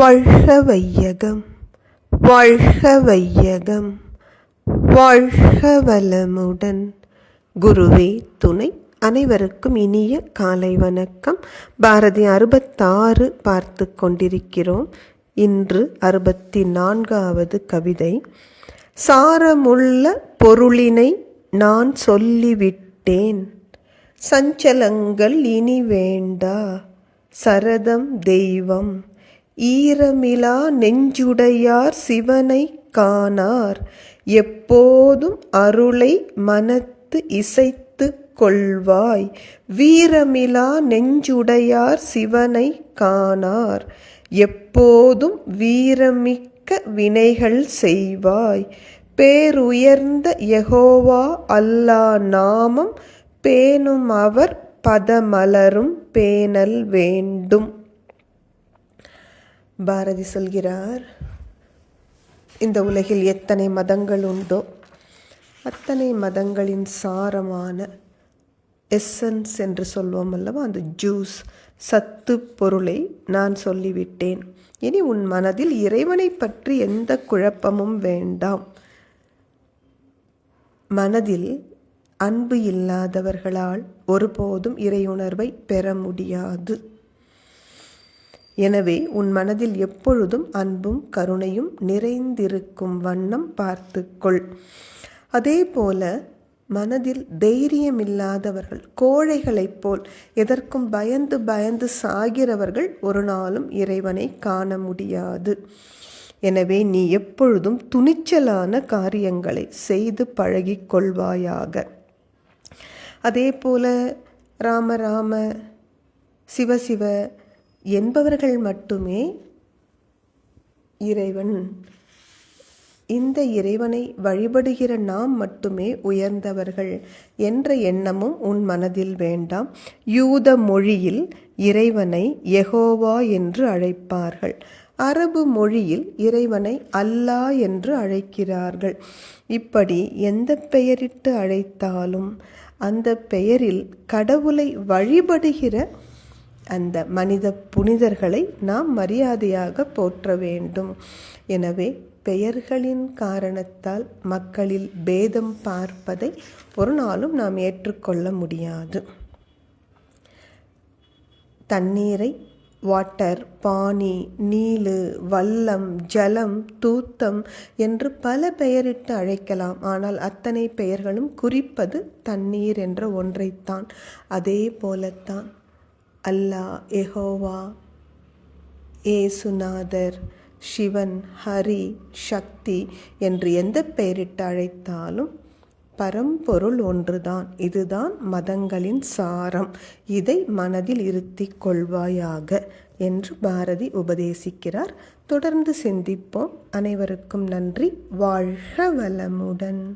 வாழ்க வையகம் வாழ்க வையகம் வாழ்க வளமுடன் குருவே துணை அனைவருக்கும் இனிய காலை வணக்கம். பாரதி அறுபத்தாறு பார்த்து கொண்டிருக்கிறோம். இன்று அறுபத்தி நான்காவது கவிதை. சாரமுள்ள பொருளினை நான் சொல்லிவிட்டேன். சஞ்சலங்கள் இனி வேண்டா. சரதம் தெய்வம் ஈரமிலா நெஞ்சுடையார் சிவனை காணார். எப்போதும் அருளை மனத்து இசைத்து கொள்வாய். வீரமிலா நெஞ்சுடையார் சிவனை காணார். எப்போதும் வீரமிக்க வினைகள் செய்வாய். பேருயர்ந்த யெகோவா அல்லா நாமம் பேணும் அவர் பதமலரும் பேணல் வேண்டும். பாரதி சொல்கிறார் இந்த உலகில் எத்தனை மதங்கள் உண்டோ அத்தனை மதங்களின் சாரமான எசன்ஸ் என்று சொல்வோம் அல்லவா? அந்த ஜூஸ் சத்து பொருளை நான் சொல்லிவிட்டேன். இனி உன் மனதில் இறைவனை பற்றி எந்த குழப்பமும் வேண்டாம். மனதில் அன்பு இல்லாதவர்களால் ஒருபோதும் இறையுணர்வை பெற முடியாது. எனவே உன் மனதில் எப்பொழுதும் அன்பும் கருணையும் நிறைந்திருக்கும் வண்ணம் பார்த்துக்கொள். அதே போல மனதில் தைரியம் இல்லாதவர்கள் கோழைகளைப் போல் எதற்கும் பயந்து பயந்து சாகிறவர்கள் ஒரு நாளும் இறைவனை காண முடியாது. எனவே நீ எப்பொழுதும் துணிச்சலான காரியங்களை செய்து பழகிக் கொள்வாயாக. அதே போல ராம ராம சிவ சிவ என்பவர்கள் மட்டுமே இறைவன். இந்த இறைவனை வழிபடுகிற நாம் மட்டுமே உயர்ந்தவர்கள் என்ற எண்ணமும் உன் மனதில் வேண்டாம். யூத மொழியில் இறைவனை எகோவா என்று அழைப்பார்கள். அரபு மொழியில் இறைவனை அல்லா என்று அழைக்கிறார்கள். இப்படி எந்த பெயரிட்டு அழைத்தாலும் அந்த பெயரில் கடவுளை வழிபடுகிற அந்த மனித புனிதர்களை நாம் மரியாதையாக போற்ற வேண்டும். எனவே பெயர்களின் காரணத்தால் மக்களில் பேதம் பார்ப்பதை ஒரு நாளும் நாம் ஏற்றுக்கொள்ள முடியாது. தண்ணீரை வாட்டர் பானி நீலு வல்லம் ஜலம் தூத்தம் என்று பல பெயரிட்டு அழைக்கலாம். ஆனால் அத்தனை பெயர்களும் குறிப்பது தண்ணீர் என்ற ஒன்றைத்தான். அதே போலத்தான் அல்லாஹ் எஹோவா ஏசுநாதர் சிவன் ஹரி சக்தி என்று எந்த பெயரிட்டு அழைத்தாலும் பரம்பொருள் ஒன்றுதான். இதுதான் மதங்களின் சாரம். இதை மனதில் இருத்தி கொள்வாயாக என்று பாரதி உபதேசிக்கிறார். தொடர்ந்து சிந்திப்போம். அனைவருக்கும் நன்றி. வாழ்க வளமுடன்.